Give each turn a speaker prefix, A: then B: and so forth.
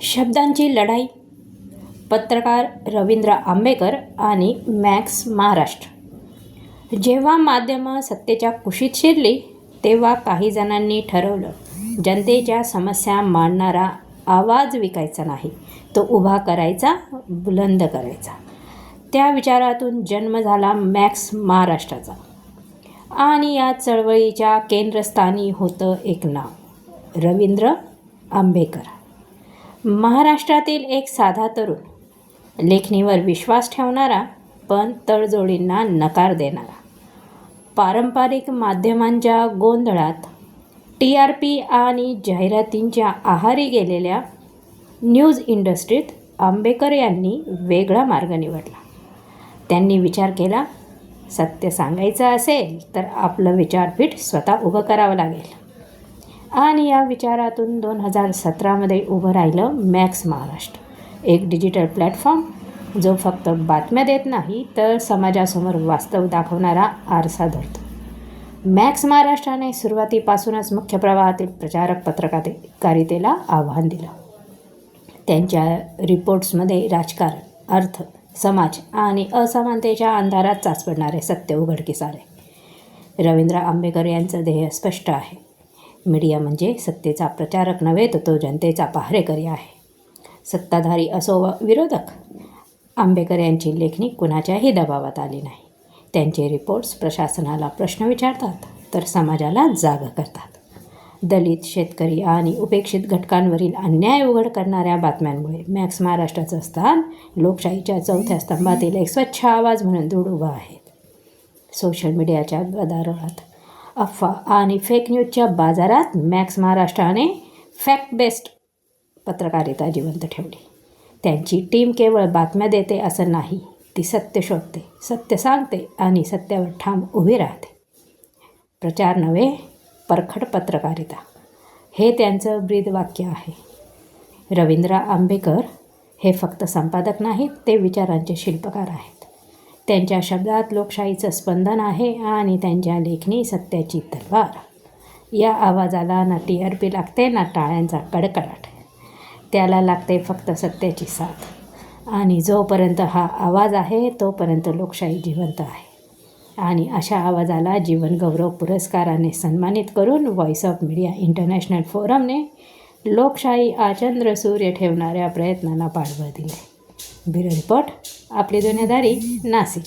A: शब्दांची लढाई. पत्रकार रवींद्र आंबेकर आणि मॅक्स महाराष्ट्र. जेव्हा माध्यमं सत्तेच्या कुशीत शिरली तेव्हा काही जणांनी ठरवलं जनतेच्या समस्या मांडणारा आवाज विकायचा नाही तो उभा करायचा बुलंद करायचा. त्या विचारातून जन्म झाला मॅक्स महाराष्ट्राचा. आणि या चळवळीच्या केंद्रस्थानी होतं एक नाव रवींद्र आंबेकर. महाराष्ट्रातील एक साधा तरुण. लेखणीवर विश्वास ठेवणारा पण तडजोडींना नकार देणारा. पारंपरिक माध्यमांच्या गोंधळात टी आर पी आणि जाहिरातींच्या आहारी गेलेल्या न्यूज इंडस्ट्रीत आंबेकर यांनी वेगळा मार्ग निवडला. त्यांनी विचार केला सत्य सांगायचं असेल तर आपलं विचारपीठ स्वतः उभं करावं लागेल. आणि या विचारातून दोन हजार सतरामध्ये उभं राहिलं मॅक्स महाराष्ट्र. एक डिजिटल प्लॅटफॉर्म जो फक्त बातम्या देत नाही तर समाजासमोर वास्तव दाखवणारा आरसा धरतो. मॅक्स महाराष्ट्राने सुरुवातीपासूनच मुख्य प्रवाहातील प्रचारक पत्रकारितेला आव्हान दिलं. त्यांच्या रिपोर्ट्समध्ये राजकारण अर्थ समाज आणि असमानतेच्या अंधारात चाचपडणारे सत्य उघडकीस आले. रवींद्र आंबेकर यांचं ध्येय स्पष्ट आहे. मीडिया म्हणजे सत्तेचा प्रचारक नव्हे तर तो जनतेचा पहारेकरी आहे. सत्ताधारी असो व विरोधक आंबेकर यांची लेखणी कुणाच्याही दबावात आली नाही. त्यांचे रिपोर्ट्स प्रशासनाला प्रश्न विचारतात तर समाजाला जागं करतात. दलित शेतकरी आणि उपेक्षित घटकांवरील अन्याय उघड करणाऱ्या बातम्यांमुळे मॅक्स महाराष्ट्राचं स्थान लोकशाहीच्या चौथ्या स्तंभातील एक स्वच्छ आवाज म्हणून दृढ उभा आहे. सोशल मीडियाच्या गदारोळात अफवा आणि फेक न्यूजच्या बाजारात मॅक्स महाराष्ट्राने फॅक्ट बेस्ड पत्रकारिता जिवंत ठेवली. त्यांची टीम केवळ बातम्या देते असं नाही ती सत्य शोधते सत्य सांगते आणि सत्यावर ठाम उभी राहते. प्रचार नव्हे परखड पत्रकारिता. हे त्यांचं ब्रीदवाक्य आहे. रवींद्र आंबेकर हे फक्त संपादक नाहीत ते विचारांचे शिल्पकार आहेत. त्यांच्या शब्दात लोकशाहीचं स्पंदन आहे आणि त्यांच्या लेखणी सत्याची तलवार. या आवाजाला ना टी आर पी लागते ना टाळ्यांचा कडकडाट. त्याला लागते फक्त सत्याची साथ. आणि जोपर्यंत हा आवाज आहे तोपर्यंत लोकशाही जिवंत आहे. आणि अशा आवाजाला जीवन गौरव पुरस्काराने सन्मानित करून व्हॉइस ऑफ मीडिया इंटरनॅशनल फोरमने लोकशाही आचंद्र सूर्य ठेवणाऱ्या प्रयत्नांना पाठबळ दिले. Bureau report. આપણે જોઈને ધારી નાસિક